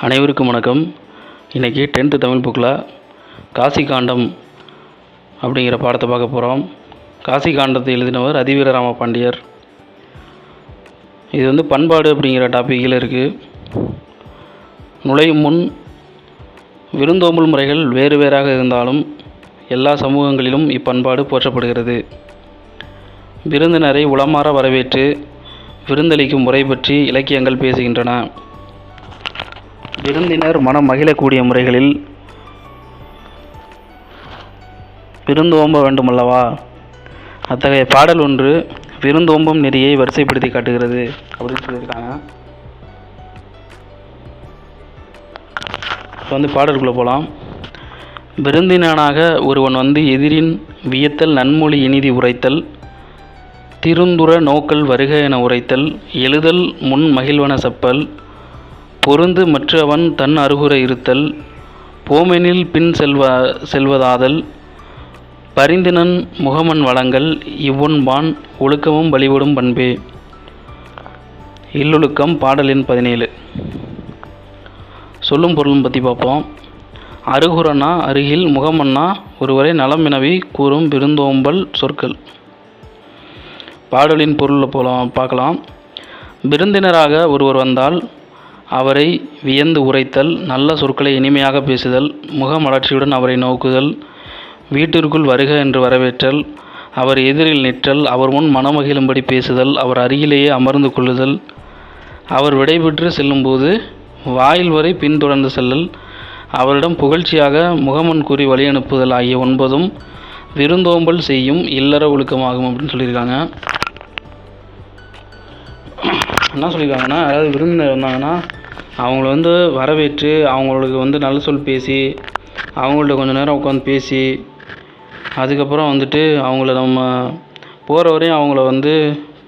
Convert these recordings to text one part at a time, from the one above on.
அனைவருக்கும் வணக்கம். இன்றைக்கி டென்த்து தமிழ் புக்கில் காசி காண்டம் அப்படிங்கிற பாடத்தை பார்க்க போகிறோம் காசி காண்டத்தை எழுதினவர் அதிவீரராம பாண்டியர். இது வந்து பண்பாடு அப்படிங்கிற டாப்பிக்கில் இருக்குது நுழையும் முன் விருந்தோம்பல் முறைகள் வேறு வேறாக இருந்தாலும் எல்லா சமூகங்களிலும் இப்பண்பாடு போற்றப்படுகிறது. விருந்தினரை உளமாற வரவேற்று விருந்தளிக்கும் முறை பற்றி இலக்கியங்கள் பேசுகின்றன. விருந்தினர் மனம் மகிழக்கூடிய முறைகளில் விருந்தோம்ப வேண்டுமல்லவா? அத்தகைய பாடல் ஒன்று விருந்தோம்பும் நெறியை வரிசைப்படுத்தி காட்டுகிறது அப்படின்னு சொல்லியிருக்காங்க. இப்போ வந்து பாடலுக்குள்ளே போகலாம் விருந்தினனாக ஒருவன் வந்து எதிரின் வியத்தல் நன்மொழி இனிதி உரைத்தல் திருந்துற நோக்கல் வருக என உரைத்தல் எழுதல் முன் மகிழ்வன செப்பல் பொருந்து மற்றவன் தன் அருகுர இருத்தல் போமெனில் பின் செல்வ செல்வதாதல் பரிந்தினன் முகமன் வளங்கள் இவ்வொன்பான் ஒழுக்கமும் வழிபடும் பண்பே. இல்லொழுக்கம் பாடலின் பதினேழு. சொல்லும் பொருளும் பற்றி பார்ப்போம் அருகுரனா அருகில் முகமன்னா ஒருவரை நலம் வினவி கூறும் விருந்தோம்பல் சொற்கள். பாடலின் பொருளில் போலாம் பார்க்கலாம். விருந்தினராக ஒருவர் வந்தால் அவரை வியந்து உரைத்தல் நல்ல சொற்களை இனிமையாக பேசுதல் முகமலர்ச்சியுடன் அவரை நோக்குதல் வீட்டிற்குள் வருக என்று வரவேற்றல் அவர் எதிரில் நிற்றல் அவர் முன் மனமகிழும்படி பேசுதல் அவர் அருகிலேயே அமர்ந்து கொள்ளுதல். அவர் விடைபெற்று செல்லும்போது வாயில் வரை பின்தொடர்ந்து செல்லல். அவரிடம் புகழ்ச்சியாக முகமன் கூறி வழி அனுப்புதல் ஆகிய ஒன்பதும் விருந்தோம்பல் செய்யும் இல்லற ஒழுக்கமாகும் அப்படின்னு சொல்லியிருக்காங்க. என்ன சொல்லியிருக்காங்கன்னா அதாவது விருந்தினர் வந்தாங்கன்னா அவங்கள வந்து வரவேற்று அவங்களுக்கு வந்து நல்ல சொல் பேசி அவங்கள்ட்ட கொஞ்ச நேரம் உட்காந்து பேசி அதுக்கப்புறம் வந்துட்டு அவங்கள நம்ம போகிற வரையும் அவங்கள வந்து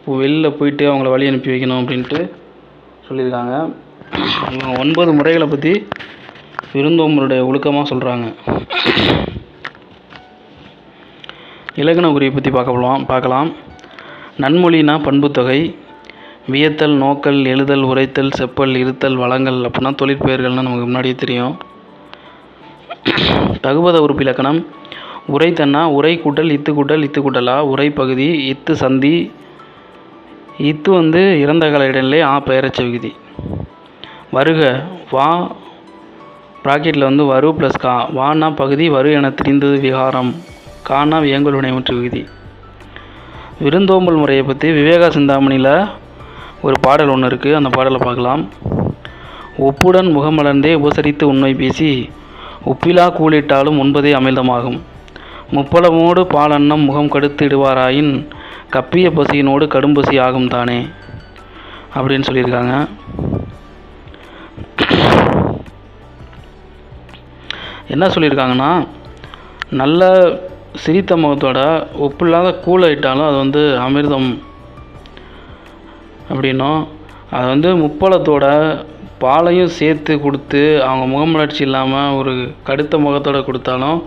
வெளில போயிட்டு அவங்கள வழி அனுப்பி வைக்கணும் அப்படின்ட்டு சொல்லியிருக்காங்க. இவங்க ஒன்பது முறைகளை பற்றி விருந்தோம்பருடைய ஒழுக்கமாக சொல்கிறாங்க இலக்கண குறியை பற்றி பார்க்க போகலாம் பார்க்கலாம். நன்மொழினா பண்புத்தொகை வியத்தல் நோக்கல் எழுதல் உரைத்தல் செப்பல் இருத்தல் வளங்கள் அப்படின்னா தொழிற்பெயர்கள்னு நமக்கு முன்னாடியே தெரியும். தகுபத உறுப்பு இலக்கணம் உரைத்தன்னா உரை கூட்டல் இத்து கூட்டல் இத்து கூட்டலா உரை பகுதி இத்து சந்தி இத்து வந்து இறந்த கால இடைநிலை ஆ பெயரச்ச விகுதி. வருக வா ப்ராக்கெட்டில் வந்து வரு ப்ளஸ் கா வானா பகுதி வரு என திரிந்தது விகாரம் கானா வியங்குல் வினைமுற்று விகுதி. விருந்தோம்பல் முறையை பற்றி விவேகா சிந்தாமணியில் ஒரு பாடல் ஒன்று இருக்குது அந்த பாடலை பார்க்கலாம். ஒப்புடன் முகமலர்ந்தே உபசரித்து உண்மை பேசி உப்பிலா கூலிட்டாலும் உண்பதே அமிர்தமாகும். முப்பலமோடு பாலன்னம் முகம் கடுத்து இடுவாராயின் கப்பிய பசியினோடு கடும்பசி ஆகும் தானே அப்படின்னு சொல்லியிருக்காங்க. என்ன சொல்லியிருக்காங்கன்னா நல்ல சிரித்த முகத்தோட உப்பில்லாத கூழாயிட்டாலும் அது வந்து அமிர்தம் அப்படின்னும் அது வந்து முப்பழத்தோட பாலையும் சேர்த்து கொடுத்து அவங்க முகமலர்ச்சி இல்லாமல் ஒரு கடுத்த முகத்தோட கொடுத்தாலும்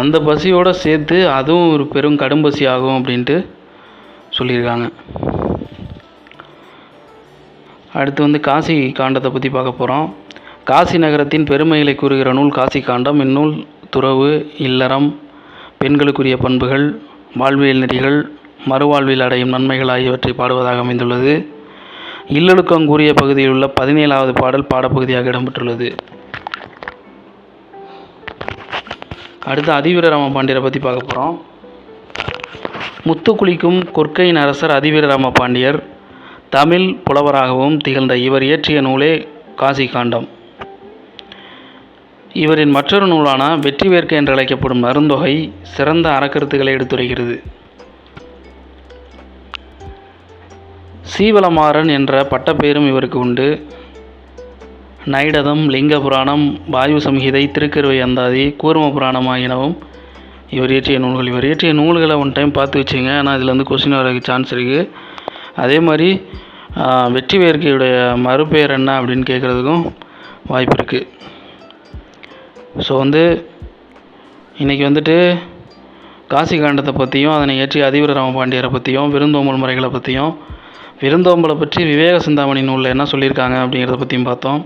அந்த பசியோடு சேர்த்து அதுவும் ஒரு பெரும் கடும் பசி ஆகும் அப்படின்ட்டு சொல்லியிருக்காங்க. அடுத்து வந்து காசி காண்டத்தை பற்றி பார்க்க போகிறோம் காசி நகரத்தின் பெருமைகளை கூறுகிற நூல் காசி காண்டம். இந்நூல் துறவு இல்லறம் பெண்களுக்குரிய பண்புகள் வாழ்வியல் நெறிகள் மறுவாழ்வில் அடையும் நன்மைகள் ஆகியவற்றை பாடுவதாக அமைந்துள்ளது. இல்லொழுக்கம் கூறிய பகுதியில் உள்ள பதினேழாவது பாடல் பாடப்பகுதியாக இடம்பெற்றுள்ளது. அடுத்து அதிவீர ராம பாண்டியரை பற்றி பார்க்க போகிறோம் முத்து குளிக்கும் கொற்கையின் அரசர் அதிவீர ராம பாண்டியர் தமிழ் புலவராகவும் திகழ்ந்த இவர் இயற்றிய நூலே காசி காண்டம். இவரின் மற்றொரு நூலான வெற்றி வேர்க்கை என்று அழைக்கப்படும் நருந்தொகை சிறந்த அறக்கருத்துக்களை எடுத்துரைக்கிறது. சீவலமாறன் என்ற பட்டப்பெயரும் இவருக்கு உண்டு. நைடதம் லிங்க புராணம் வாயு சம்ஹிதை திருக்கருவை அந்தாதி கூர்ம புராணம் ஆகியனவும் இவர் இயற்றிய நூல்கள். இவர் இயற்றிய நூல்களை ஒன் டைம் பார்த்து வச்சுங்க. ஆனால் இதில் வந்து கொஸ்டின் வரக்கு சான்ஸ் இருக்குது அதே மாதிரி வெற்றி வேர்க்கையுடைய மறுபெயர் என்ன அப்படின்னு கேட்குறதுக்கும் வாய்ப்பு இருக்குது ஸோ வந்து இன்றைக்கி வந்துட்டு காசி காண்டத்தை பற்றியும் அதனை இயற்றிய அதிபர் ராமபாண்டியரை பற்றியும் விருந்தோமல் முறைகளை பற்றியும் விருந்தோம்பலை பற்றி விவேக சிந்தாமணி நூலில் என்ன சொல்லியிருக்காங்க அப்படிங்கிறத பற்றியும் பார்த்தோம்.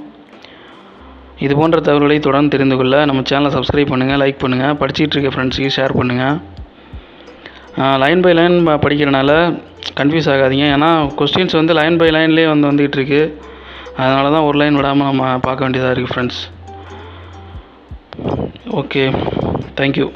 இது போன்ற தகவல்களை தொடர்ந்து தெரிந்து கொள்ள நம்ம சேனலை சப்ஸ்கிரைப் பண்ணுங்கள் லைக் பண்ணுங்கள் படிச்சுட்டு இருக்க ஃப்ரெண்ட்ஸுக்கு ஷேர் பண்ணுங்கள் லைன் பை லைன் படிக்கிறனால கன்ஃபியூஸ் ஆகாதீங்க. ஏன்னா கொஸ்டின்ஸ் வந்து லைன் பை லைன்லேயே வந்து வந்துகிட்டு இருக்கு. அதனால தான் ஒரு லைன் விடாமல் நம்ம பார்க்க வேண்டியதாக இருக்குது ஃப்ரெண்ட்ஸ் ஓகே தேங்க்யூ